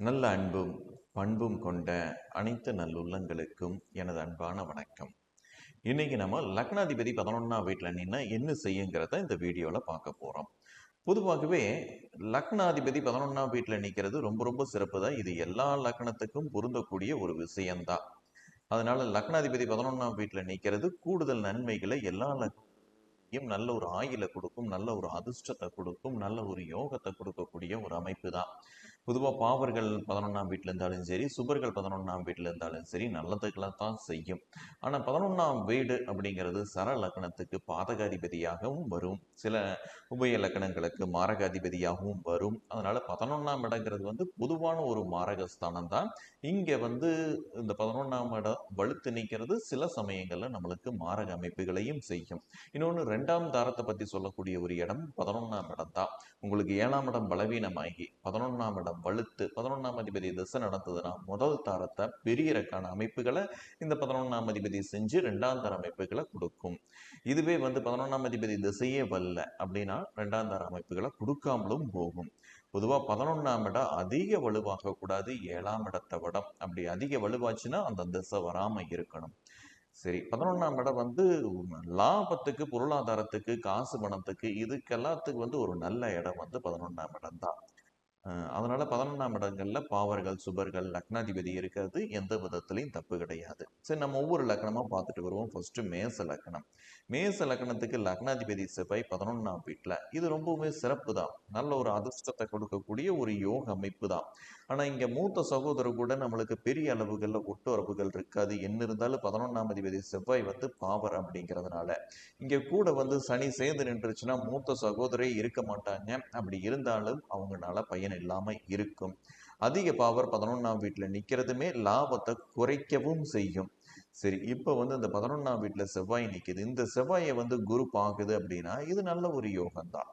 நல்ல அன்பும் பண்பும் கொண்ட அனைத்து நல்லுள்ளங்களுக்கும் எனது அன்பான வணக்கம். இன்றைக்கி நம்ம லக்னாதிபதி பதினொன்றாம் வீட்டில் நின்னா என்ன செய்யுங்கிறத இந்த வீடியோவில் பார்க்க போகிறோம் பொதுவாகவே லக்னாதிபதி பதினொன்றாம் வீட்டில் நிற்கிறது ரொம்ப ரொம்ப சிறப்பு தான். இது எல்லா லக்னத்துக்கும் பொருந்தக்கூடிய ஒரு விஷயம்தான். அதனால் லக்னாதிபதி பதினொன்றாம் வீட்டில் நிற்கிறது கூடுதல் நன்மைகளை எல்லா லக் லக்னம் நல்ல ஒரு ஆயில கொடுக்கும் நல்ல ஒரு அதிர்ஷ்டத்தை கொடுக்கும் நல்ல ஒரு யோகத்தை கொடுக்கக்கூடிய ஒரு அமைப்பு தான். பொதுவாக பாவர்கள் பதினொன்றாம் வீட்டில் இருந்தாலும் சரி சுபர்கள் பதினொன்றாம் வீட்டில் இருந்தாலும் சரி நல்லதுகளை தான் செய்யும். ஆனால் பதினொன்றாம் வீடு அப்படிங்கிறது சர லக்னத்துக்கு பாதகாதிபதியாகவும் வரும். சில உபய லக்கணங்களுக்கு மாரகாதிபதியாகவும் வரும். அதனால பதினொன்றாம் இடங்கிறது வந்து பொதுவான ஒரு மாரகஸ்தானம் தான். இங்கே வந்து இந்த பதினொன்றாம் இடம் வலுத்து நிற்கிறது சில சமயங்களில் நம்மளுக்கு மாரக அமைப்புகளையும் செய்யும். இன்னொன்று ரெண்டாம் தாரத்தை பற்றி சொல்லக்கூடிய ஒரு இடம் பதினொன்றாம் இடம் தான் உங்களுக்கு ஏழாம் இடம் பலவீனமாகி பதினொன்றாம் இடம் வலுத்து பதினொன்றாம் அதிபதி திசை நடந்ததுன்னா முதல் தாரத்தை பெரியறக்கான அமைப்புகளை இந்த பதினொன்றாம் அதிபதி செஞ்சு ரெண்டாம் தார அமைப்புகளை கொடுக்கும். இதுவே வந்து பதினொன்றாம் அதிபதி திசையே வரல அப்படின்னா ரெண்டாம் தார அமைப்புகளை கொடுக்காமலும் போகும். பொதுவாக பதினொன்றாம் இடம் அதிக வலுவாக கூடாது ஏழாம் இடத்தை விடம் அப்படி அதிக வலுவாச்சுன்னா அந்த திசை வராமல் இருக்கணும். சரி பதினொன்றாம் இடம் வந்து லாபத்துக்கு பொருளாதாரத்துக்கு காசு பணத்துக்கு இதுக்கு எல்லாத்துக்கு வந்து ஒரு நல்ல இடம் வந்து பதினொன்றாம் இடம் தான். அதனால பதினொன்றாம் இடங்கள்ல பாவர்கள் சுபர்கள் லக்னாதிபதி இருக்கிறது எந்த விதத்துலையும் தப்பு கிடையாது. சரி நம்ம ஒவ்வொரு லக்னமா பார்த்துட்டு வருவோம். ஃபர்ஸ்ட் மேச லக்னம் மேச லக்னத்துக்கு லக்னாதிபதி செவ்வாய் பதினொன்றாம் வீட்டில் இது ரொம்பவுமே சிறப்பு தான். நல்ல ஒரு அதிர்ஷ்டத்தை கொடுக்கக்கூடிய ஒரு யோக அமைப்பு தான். ஆனால் இங்கே மூத்த சகோதரர் கூட நம்மளுக்கு பெரிய அளவுகளில் ஒட்டுறவுகள் இருக்காது. என்ன இருந்தாலும் பதினொன்றாம் அதிபதி செவ்வாய் வந்து பாவர் அப்படிங்கிறதுனால. இங்கே கூட வந்து சனி சேர்ந்து நின்றுச்சுன்னா மூத்த சகோதரே இருக்க மாட்டாங்க. அப்படி இருந்தாலும் அவங்களால பயன் இல்லாமல் இருக்கும். அதிக பாவர் பதினொன்றாம் வீட்டில் நிற்கிறதுமே லாபத்தை குறைக்கவும் செய்யும். சரி இப்போ வந்து இந்த பதினொன்றாம் வீட்டில் செவ்வாய் நிற்கிது இந்த செவ்வாயை வந்து குரு பார்க்குது அப்படின்னா இது நல்ல ஒரு யோகம் தான்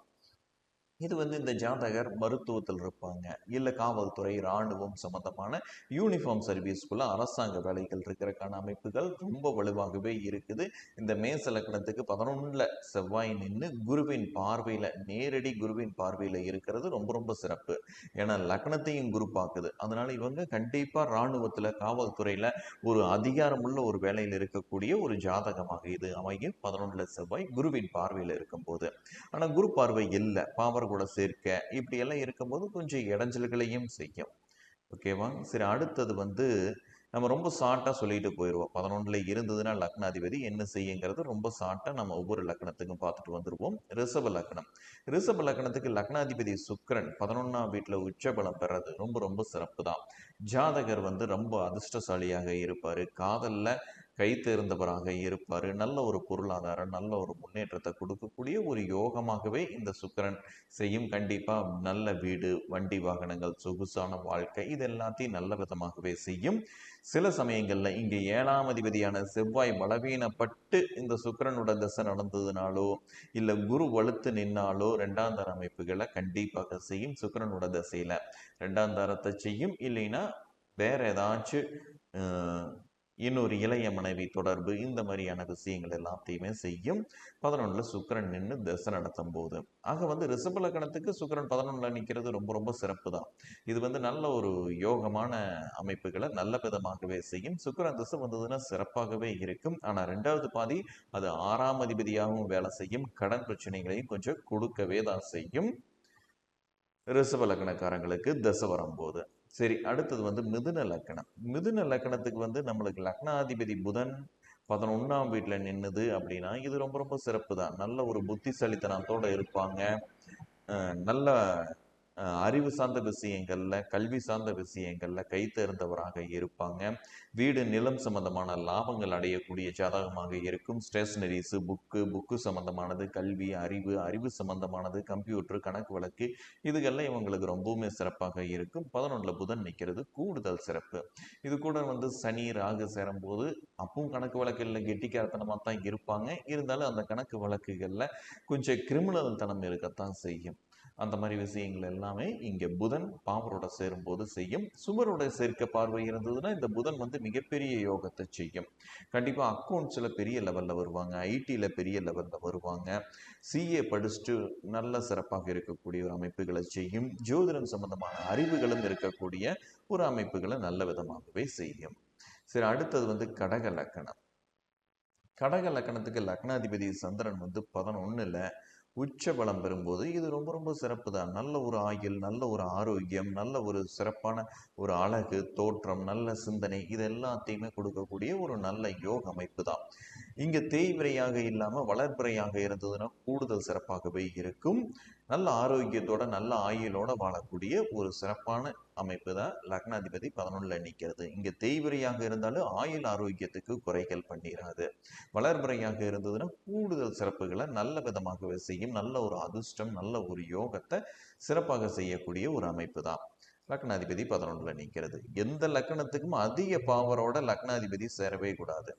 இது வந்து இந்த ஜாதகர் மருத்துவத்தில் இருப்பாங்க. இல்லை காவல்துறை இராணுவம் சம்மந்தமான யூனிஃபார்ம் சர்வீஸ்க்குள்ள அரசாங்க வேலைகள் இருக்கிறக்கான அமைப்புகள் ரொம்ப வலுவாகவே இருக்குது. இந்த மேச லக்னத்துக்கு பதினொன்றில் செவ்வாய் நின்று குருவின் பார்வையில் நேரடி குருவின் பார்வையில் இருக்கிறது ரொம்ப ரொம்ப சிறப்பு. ஏன்னா லக்னத்தையும் குரு பார்க்குது. இவங்க கண்டிப்பாக இராணுவத்தில் காவல்துறையில் ஒரு அதிகாரமுள்ள ஒரு வேலையில் இருக்கக்கூடிய ஒரு ஜாதகமாக இது அமையும். பதினொன்றில் செவ்வாய் குருவின் பார்வையில் இருக்கும்போது. ஆனால் குரு பார்வை இல்லை. பாவர் கூட சேர்க்க. இப்படி எல்லாம் இருக்கும்போது கொஞ்சம் இடைஞ்சல்களையும் செய்யும். ஓகேவா சரி அடுத்தது வந்து நம்ம ரொம்ப ஷார்ட்டாக சொல்லிட்டு போயிடுவோம் பதினொன்றில் இருந்ததுன்னா லக்னாதிபதி என்ன செய்யுங்கிறது ரொம்ப ஷார்ட்டாக நம்ம ஒவ்வொரு லக்னத்துக்கும் பார்த்துட்டு வந்துடுவோம் ரிஷப லக்னம். ரிஷப லக்னத்துக்கு லக்னாதிபதி சுக்கரன் பதினொன்றாம் வீட்டில் உச்சபலம் பெறது ரொம்ப ரொம்ப சிறப்பு தான் ஜாதகர் வந்து ரொம்ப அதிர்ஷ்டசாலியாக இருப்பார். காதலில் கை தேர்ந்தவராக இருப்பார். நல்ல ஒரு பொருளாதாரம் நல்ல ஒரு முன்னேற்றத்தை கொடுக்கக்கூடிய ஒரு யோகமாகவே இந்த சுக்கரன் செய்யும். கண்டிப்பாக நல்ல வீடு வண்டி வாகனங்கள் சொகுசான வாழ்க்கை இது எல்லாத்தையும் நல்ல விதமாகவே செய்யும். சில சமயங்களில் இங்கே ஏழாம் அதிபதியான செவ்வாய் பலவீனப்பட்டு இந்த சுக்கரனோட தசை நடந்ததுனாலோ இல்லை குரு வலுத்து நின்னாலோ ரெண்டாம் தர அமைப்புகளை கண்டிப்பாக செய்யும் சுக்கரனோட தசையில். ரெண்டாம் தரத்தை செய்யும். இல்லைன்னா வேற ஏதாச்சும் இன்னொரு இளைய மனைவி தொடர்பு இந்த மாதிரியான விஷயங்கள் எல்லாத்தையுமே செய்யும். பதினொன்றில் சுக்கரன் நின்று தசை நடத்தும் போது. ஆக வந்து ரிஷப லக்கணத்துக்கு சுக்கரன் பதினொன்றில் நிற்கிறது ரொம்ப ரொம்ப சிறப்பு தான் இது வந்து நல்ல ஒரு யோகமான அமைப்புகளை நல்ல விதமாகவே செய்யும். சுக்கரன் திசை வந்ததுன்னா சிறப்பாகவே இருக்கும். ஆனால் ரெண்டாவது பாதி அது ஆறாம் அதிபதியாகவும் வேலை செய்யும். கடன் பிரச்சனைகளையும் கொஞ்சம் கொடுக்கவே தான் செய்யும். ரிஷப லக்கணக்காரங்களுக்கு தசை வரும்போது. சரி அடுத்தது வந்து மிதுன லக்கணம். மிதுன லக்கணத்துக்கு வந்து நம்மளுக்கு லக்னாதிபதி புதன் பதினொன்றாம் வீட்டில் நின்னுது அப்படின்னா இது ரொம்ப ரொம்ப சிறப்பு தான் நல்ல ஒரு புத்திசாலித்தனத்தோடு இருப்பாங்க. நல்ல அறிவு சார்ந்த விஷயங்கள்ல கல்வி சார்ந்த விஷயங்கள்ல கை தேர்ந்தவராக இருப்பாங்க. வீடு நிலம் சம்பந்தமான லாபங்கள் அடையக்கூடிய ஜாதகமாக இருக்கும். ஸ்டேஷனரிஸு புக்கு புக்கு சம்பந்தமானது கல்வி அறிவு அறிவு சம்பந்தமானது கம்ப்யூட்டர் கணக்கு வழக்கு இதுகெல்லாம் இவங்களுக்கு ரொம்பவுமே சிறப்பாக இருக்கும். பதினொன்றில் புதன் நிற்கிறது கூடுதல் சிறப்பு. இது கூட வந்து சனி ராகு சேரும்போது அப்பவும் கணக்கு வழக்கில் கெட்டிக்காரத்தனமாக தான் இருப்பாங்க. இருந்தாலும் அந்த கணக்கு வழக்குகளில் கொஞ்சம் கிரிமினல் தனம் இருக்கத்தான் செய்யும். அந்த மாதிரி விஷயங்கள் எல்லாமே இங்கே புதன் பாமரோட சேரும்போது செய்யும். சுமரோட சேர்க்க பார்வை இருந்ததுன்னா இந்த புதன் வந்து மிகப்பெரிய யோகத்தை செய்யும். கண்டிப்பாக அக்கௌண்ட்ஸில் பெரிய லெவலில் வருவாங்க. ஐடியில் பெரிய லெவலில் வருவாங்க. சிஏ படிச்சுட்டு நல்ல சிறப்பாக இருக்கக்கூடிய ஒரு அமைப்புகளை செய்யும். ஜோதிடம் சம்பந்தமான அறிவுகளும் இருக்கக்கூடிய ஒரு அமைப்புகளை நல்ல விதமாகவே செய்யும். சரி அடுத்தது வந்து கடக லக்கணம். கடக லக்கணத்துக்கு லக்னாதிபதி சந்திரன் வந்து பதினொன்னுல உச்ச பலம் பெறும்போது இது ரொம்ப ரொம்ப சிறப்பு தான் நல்ல ஒரு ஆயுள் நல்ல ஒரு ஆரோக்கியம் நல்ல ஒரு சிறப்பான ஒரு அழகு தோற்றம் நல்ல சிந்தனை இது எல்லாத்தையுமே கொடுக்கக்கூடிய ஒரு நல்ல யோக அமைப்பு தான் இங்கே தேய்விரையாக இல்லாமல் வளர்பிறையாக இருந்ததுன்னா கூடுதல் சிறப்பாகவே இருக்கும். நல்ல ஆரோக்கியத்தோட நல்ல ஆயுளோட வாழக்கூடிய ஒரு சிறப்பான அமைப்பு தான் லக்னாதிபதி பதினொன்னுல நிற்கிறது இங்க தேய்விரையாக இருந்தாலும் ஆயுள் ஆரோக்கியத்துக்கு குறைகள் பண்ணிடாது வளர்முறையாக இருந்ததுன்னா கூடுதல் சிறப்புகளை நல்ல விதமாகவே செய்யும் நல்ல ஒரு அதிர்ஷ்டம் நல்ல ஒரு யோகத்தை சிறப்பாக செய்யக்கூடிய ஒரு அமைப்பு தான் லக்னாதிபதி பதினொன்றுல நிற்கிறது எந்த லக்னத்துக்கும் அதிக பாவரோட லக்னாதிபதி சேரவே கூடாது.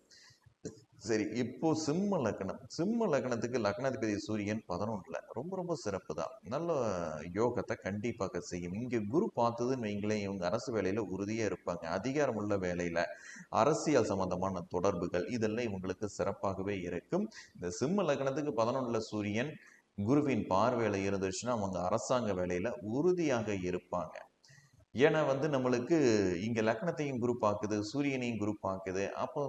சரி இப்போ சிம்ம லக்னம். சிம்ம லக்னத்துக்கு லக்னாதிபதி சூரியன் பதினொன்றில். ரொம்ப ரொம்ப சிறப்பு தான். நல்ல யோகத்தை கண்டிப்பாக செய்யும். இங்கே குரு பார்த்ததுன்னு வைங்களேன் இவங்க அரசு வேலையில் உறுதியாக இருப்பாங்க. அதிகாரம் உள்ள வேலையில் அரசியல் சம்பந்தமான தொடர்புகள் இதெல்லாம் இவங்களுக்கு சிறப்பாகவே இருக்கும். இந்த சிம்ம லக்னத்துக்கு பதினொன்றில் சூரியன் குருவின் பார்வையில் இருந்துச்சுன்னா அவங்க அரசாங்க வேலையில் உறுதியாக இருப்பாங்க. ஏன்னா வந்து நம்மளுக்கு இங்கே லக்னத்தையும் குரூப் ஆக்குது சூரியனையும் குரூப் ஆக்குது அப்போ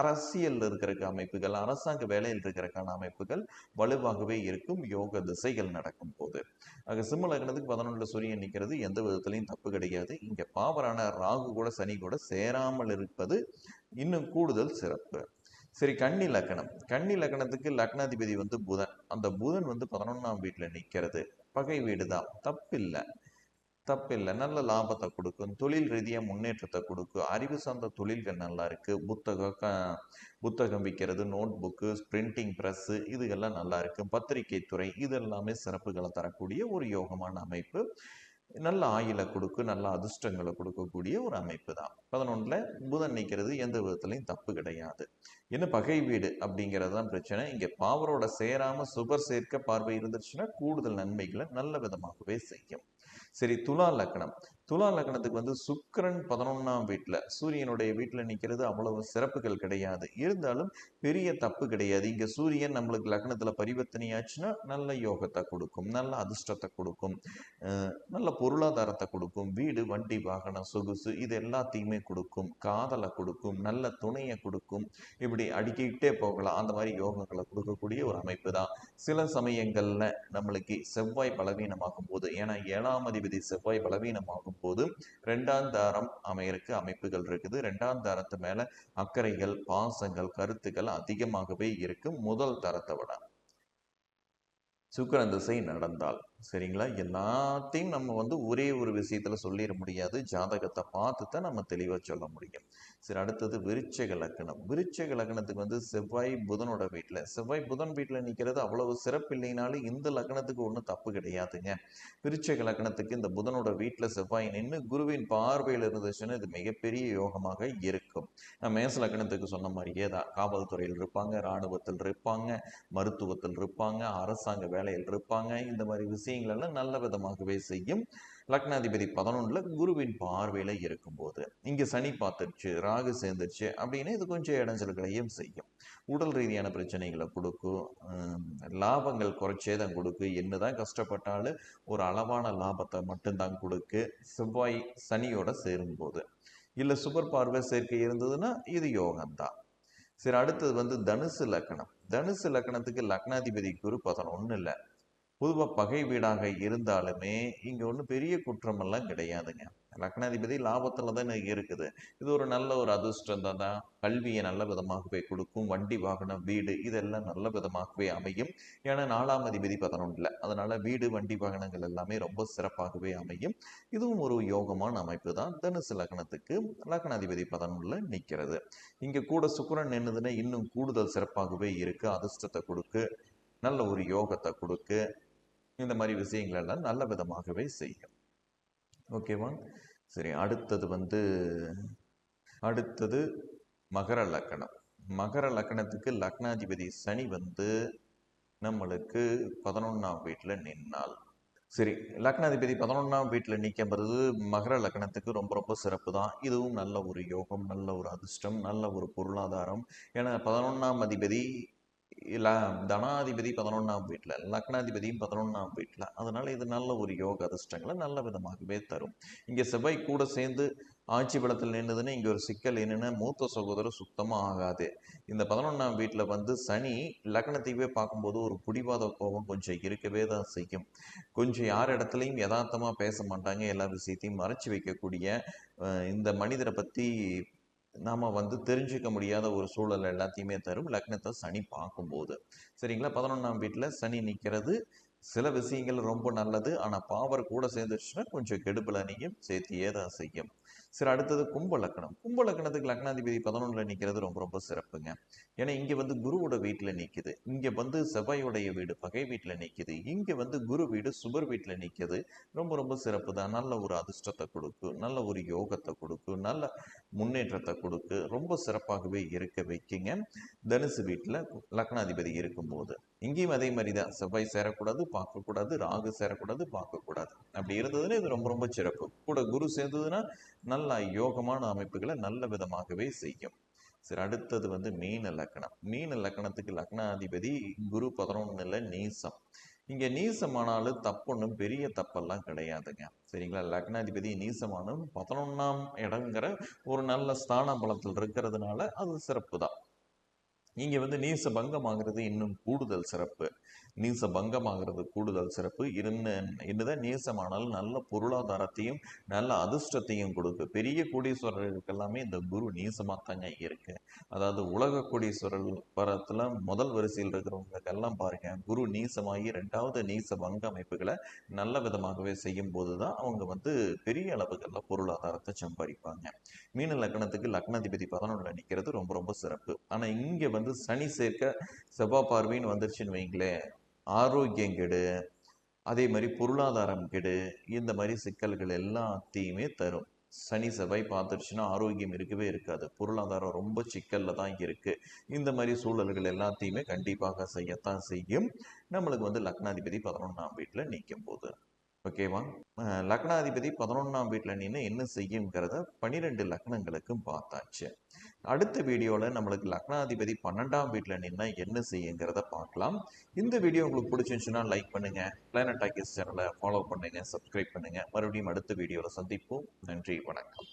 அரசியலில் இருக்கிற அமைப்புகள் அரசாங்க வேலையில் இருக்கிறக்கான அமைப்புகள் வலுவாகவே இருக்கும். யோக திசைகள் நடக்கும் போது. ஆக சிம்ம லக்னத்துக்கு பதினொன்றில் சூரியன் நிற்கிறது எந்த விதத்துலையும் தப்பு கிடையாது. இங்கே பாவரான ராகு கூட சனி கூட சேராமல் இருப்பது இன்னும் கூடுதல் சிறப்பு. சரி கன்னி லக்கணம் கன்னி லக்கணத்துக்கு லக்னாதிபதி வந்து புதன். அந்த புதன் வந்து பதினொன்றாம் வீட்டில் நிற்கிறது பகை வீடு தான் தப்பில்லை. தப்பில்லை. நல்ல லாபத்தை கொடுக்கும். தொழில் ரீதியாக முன்னேற்றத்தை கொடுக்கும். அறிவு சார்ந்த தொழில்கள் நல்லா இருக்கு. புத்தகம் க புத்தகம் விற்கிறது நோட் புக்கு பிரிண்டிங் ப்ரெஸ்ஸு இதுகெல்லாம் நல்லா இருக்கு. பத்திரிகை துறை இது எல்லாமே சிறப்புகளை தரக்கூடிய ஒரு யோகமான அமைப்பு. நல்ல ஆயிலை கொடுக்கும் நல்ல அதிர்ஷ்டங்களை கொடுக்கக்கூடிய ஒரு அமைப்பு தான். பதினொன்றில் புதன் நிற்கிறது எந்த விதத்துலையும் தப்பு கிடையாது. இன்னும் பகை வீடு அப்படிங்கிறது தான் பிரச்சனை. இங்கே பாவரோட சேராமல் சுபர் சேர்க்க பார்வை இருந்துச்சுன்னா கூடுதல் நன்மைகளை நல்ல விதமாகவே செய்யும். சரி துலா லக்னம். துலா லக்னத்துக்கு வந்து சுக்கிரன் பதினொன்னாம் வீட்டில் சூரியனுடைய வீட்டில் நிற்கிறது அவ்வளவு சிறப்புகள் கிடையாது. இருந்தாலும் பெரிய தப்பு கிடையாது. இங்கே சூரியன் நம்மளுக்கு லக்னத்தில் பரிவர்த்தனையாச்சுன்னா நல்ல யோகத்தை கொடுக்கும் நல்ல அதிர்ஷ்டத்தை கொடுக்கும் நல்ல பொருளாதாரத்தை கொடுக்கும் வீடு வண்டி வாகனம் சொகுசு இது எல்லாத்தையுமே கொடுக்கும் காதலை கொடுக்கும் நல்ல துணையை கொடுக்கும் இப்படி அடுக்கிக்கிட்டே போகலாம். அந்த மாதிரி யோகங்களை கொடுக்கக்கூடிய ஒரு அமைப்பு தான். சில சமயங்களில் நம்மளுக்கு செவ்வாய் பலவீனமாகும் போது ஏன்னா ஏழாம் அதிபதி செவ்வாய் பலவீனமாகும் போது ரெண்டாம் தாரம் அமையறக்கு அமைப்புகள் இருக்குது. ரெண்டாம் தாரத்து மேல அக்கறைகள் பாசங்கள் கருத்துக்கள் அதிகமாகவே இருக்கும் முதல் தரத்தை விட. சுக்கிரன் திசை நடந்தால். சரிங்களா? எல்லாத்தையும் நம்ம வந்து ஒரே ஒரு விஷயத்தில் சொல்லிட முடியாது. ஜாதகத்தை பார்த்து தான் நம்ம தெளிவாக சொல்ல முடியும். சரி அடுத்தது விருச்சக லக்கணம் விருச்சக லக்கணத்துக்கு வந்து செவ்வாய் புதனோட வீட்டில் செவ்வாய் புதன் வீட்டில் நிற்கிறது அவ்வளவு சிறப்பு இல்லைனாலும் இந்த லக்கணத்துக்கு ஒன்றும் தப்பு கிடையாதுங்க. விருச்சக லக்கணத்துக்கு இந்த புதனோட வீட்டில் செவ்வாய் நின்று குருவின் பார்வையில் இருந்துச்சுன்னா இது மிகப்பெரிய யோகமாக இருக்கும். நான் மேச லக்கணத்துக்கு சொன்ன மாதிரியே தான். காவல்துறையில் இருப்பாங்க இராணுவத்தில் இருப்பாங்க மருத்துவத்தில் இருப்பாங்க அரசாங்க வேலையில் இருப்பாங்க. இந்த மாதிரி விஷயம் எல்லாம் நல்ல விதமாகவே செய்யும். லக்னாதிபதி பதினொன்றில் குருவின் பார்வையில் இருக்கும்போது இங்கே சனி பார்த்துருச்சு ராகு சேர்ந்துருச்சு அப்படின்னு இது கொஞ்சம் இடைஞ்சல்களையும் செய்யும். உடல் ரீதியான பிரச்சனைகளை கொடுக்கும். லாபங்கள் குறைச்சே தான் கொடுக்கும் என்னதான் கஷ்டப்பட்டாலும் ஒரு அளவான லாபத்தை மட்டும்தான் கொடுக்கு. செவ்வாய் சனியோட சேரும்போது. இல்லை சுபர் பார்வை சேர்க்கை இருந்ததுன்னா இது யோகம்தான். சரி அடுத்தது வந்து தனுசு லக்கணம். தனுசு லக்கணத்துக்கு லக்னாதிபதி குரு பதினொன்று இல்லை பொதுவா பகை வீடாக இருந்தாலுமே இங்கே ஒன்றும் பெரிய குற்றமெல்லாம் கிடையாதுங்க. லக்னாதிபதி லாபத்தில் தான் இருக்குது. இது ஒரு நல்ல ஒரு அதிர்ஷ்டம் தான். கல்வியை நல்ல விதமாகவே கொடுக்கும். வண்டி வாகனம் வீடு இதெல்லாம் நல்ல விதமாகவே அமையும். ஏன்னா நாலாம் அதிபதி பதினொன்றில் அதனால் வீடு வண்டி வாகனங்கள் எல்லாமே ரொம்ப சிறப்பாகவே அமையும். இதுவும் ஒரு யோகமான அமைப்பு தான். தனுசு லக்னத்துக்கு லக்னாதிபதி பதினொன்றில் நிற்கிறது இங்கே கூட சுக்கரன் நின்றுதுன்னா இன்னும் கூடுதல் சிறப்பாகவே இருக்குது அதிர்ஷ்டத்தை கொடுக்கு. நல்ல ஒரு யோகத்தை கொடுக்கு. இந்த மாதிரி விஷயங்கள் எல்லாம் நல்ல விதமாகவே செய்யும். ஓகேவா சரி அடுத்தது வந்து அடுத்தது மகர லக்கணம். மகர லக்கணத்துக்கு லக்னாதிபதி சனி வந்து நம்மளுக்கு பதினொன்றாம் வீட்டில் நின்னால் சரி லக்னாதிபதி பதினொன்றாம் வீட்டில் நிற்கும்போது மகர லக்னத்துக்கு ரொம்ப ரொம்ப சிறப்பு தான். இதுவும் நல்ல ஒரு யோகம் நல்ல ஒரு அதிர்ஷ்டம் நல்ல ஒரு பொருளாதாரம். ஏன்னா பதினொன்றாம் அதிபதி தனாதிபதி பதினொன்றாம் வீட்டில் லக்னாதிபதியும் பதினொன்றாம் வீட்டில் அதனால் இது நல்ல ஒரு யோக அதிர்ஷ்டங்களை நல்ல விதமாகவே தரும். இங்கே செவ்வாய் கூட சேர்ந்து ஆட்சி பலத்தில் நின்றுதுன்னு இங்கே ஒரு சிக்கல் என்னென்னா மூத்த சகோதரர் சுத்தமாக ஆகாது. இந்த பதினொன்றாம் வீட்டில் வந்து சனி லக்னத்தையே பார்க்கும்போது ஒரு பிடிவாத கோபம் கொஞ்சம் இருக்கவே தான் செய்யும். கொஞ்சம் யார் இடத்துலையும் யதார்த்தமாக பேச மாட்டாங்க. எல்லா விஷயத்தையும் மறைச்சி வைக்கக்கூடிய இந்த மனிதரை பற்றி நாம் வந்து தெரிஞ்சுக்க முடியாத ஒரு சூழல் எல்லாத்தையுமே தரும். லக்னத்தை சனி பார்க்கும்போது. சரிங்களா? பதினொன்றாம் வீட்டில் சனி நிற்கிறது சில விஷயங்கள் ரொம்ப நல்லது. ஆனால் பாவர் கூட சேர்ந்துருச்சுன்னா கொஞ்சம் கெடுபலனையும் சேர்த்தியே தான் செய்யும். சரி அடுத்தது கும்ப லக்னம் கும்ப லக்னத்துக்கு லக்னாதிபதி பதினொன்றில் நிற்கிறது ரொம்ப ரொம்ப சிறப்புங்க. ஏன்னா இங்கே வந்து குருவோட வீட்டில் நிற்குது இங்கே வந்து செவ்வாயோடைய வீடு பகை வீட்டில் நிற்குது இங்கே வந்து குரு வீடு சுபர் வீட்டில் நிற்குது ரொம்ப ரொம்ப சிறப்பு தான். நல்ல ஒரு அதிர்ஷ்டத்தை கொடுக்கும் நல்ல ஒரு யோகத்தை கொடுக்கும் நல்ல முன்னேற்றத்தை கொடுக்கு. ரொம்ப சிறப்பாகவே இருக்க வைக்குங்க. தனுசு வீட்டில் லக்னாதிபதி இருக்கும்போது. இங்கேயும் அதே மாதிரி தான். செவ்வாய் சேரக்கூடாது பார்க்கக்கூடாது ராகு சேரக்கூடாது பார்க்கக்கூடாது. அப்படி இருந்ததுன்னா இது ரொம்ப ரொம்ப சிறப்பு. கூட குரு சேர்ந்ததுன்னா நல்ல யோகமான அமைப்புகளை நல்ல விதமாகவே செய்யும். சரி அடுத்தது வந்து மீன லக்கணம். மீன லக்கணத்துக்கு லக்னாதிபதி குரு பதினொன்னுல நீசம். இங்கே நீசமானாலும் தப்பொன்றும் பெரிய தப்பெல்லாம் கிடையாதுங்க. சரிங்களா? லக்னாதிபதி நீசமானும் பதினொன்னாம் இடங்கிற ஒரு நல்ல ஸ்தான பலத்தில் இருக்கிறதுனால அது சிறப்பு தான் இங்கே வந்து நீச பங்கமாகிறது இன்னும் கூடுதல் சிறப்பு. நீச பங்கமாகிறது கூடுதல் சிறப்பு. இருந்த என்னதான் நீசமானாலும் நல்ல பொருளாதாரத்தையும் நல்ல அதிர்ஷ்டத்தையும் கொடுக்கு. பெரிய கோடீஸ்வரர்களுக்கு எல்லாமே இந்த குரு நீசமாக தாங்க இருக்கு. அதாவது உலக கோடீஸ்வரர் பரத்துல முதல் வரிசையில் இருக்கிறவங்களுக்கெல்லாம் பாருங்க குரு நீசமாகி ரெண்டாவது நீச பங்க அமைப்புகளை நல்ல விதமாகவே செய்யும் போது தான் அவங்க வந்து பெரிய அளவுகளில் பொருளாதாரத்தை சம்பாதிப்பாங்க மீன லக்னத்துக்கு லக்னாதிபதி பதினொன்றில் நிற்கிறது ரொம்ப ரொம்ப சிறப்பு. ஆனால் இங்கே வந்து சனி சேர்க்க செவ்வாய் பார்வைன்னு வந்துருச்சுன்னு வைங்களேன் ஆரோக்கியம் கெடு அதே மாதிரி பொருளாதாரம் கெடு இந்த மாதிரி சிக்கல்கள் எல்லாத்தையுமே தரும். சனி செவ்வாய் பார்த்துருச்சுன்னா ஆரோக்கியம் இருக்கவே இருக்காது. பொருளாதாரம் ரொம்ப சிக்கலில் தான் இருக்குது இந்த மாதிரி சூழல்கள் எல்லாத்தையுமே கண்டிப்பாக செய்யத்தான் செய்யும். நம்மளுக்கு வந்து லக்னாதிபதி பதினொன்றாம் வீட்டில் நிற்கும் போது ஓகேவா லக்னாதிபதி பதினொன்றாம் வீட்டில் நின்று என்ன செய்யுங்கிறத பன்னிரெண்டு லக்னங்களுக்கும் பார்த்தாச்சு. அடுத்த வீடியோவில் நம்மளுக்கு லக்னாதிபதி பன்னெண்டாம் வீட்டில் நின்று என்ன செய்யுங்கிறத பார்க்கலாம். இந்த வீடியோ உங்களுக்கு பிடிச்சிருந்துச்சுன்னா லைக் பண்ணுங்கள் பிளானட் டாக்கிஸ் சேனலை ஃபாலோ பண்ணுங்கள் சப்ஸ்கிரைப் பண்ணுங்கள் மறுபடியும் அடுத்த வீடியோவில் சந்திப்போம். நன்றி வணக்கம்.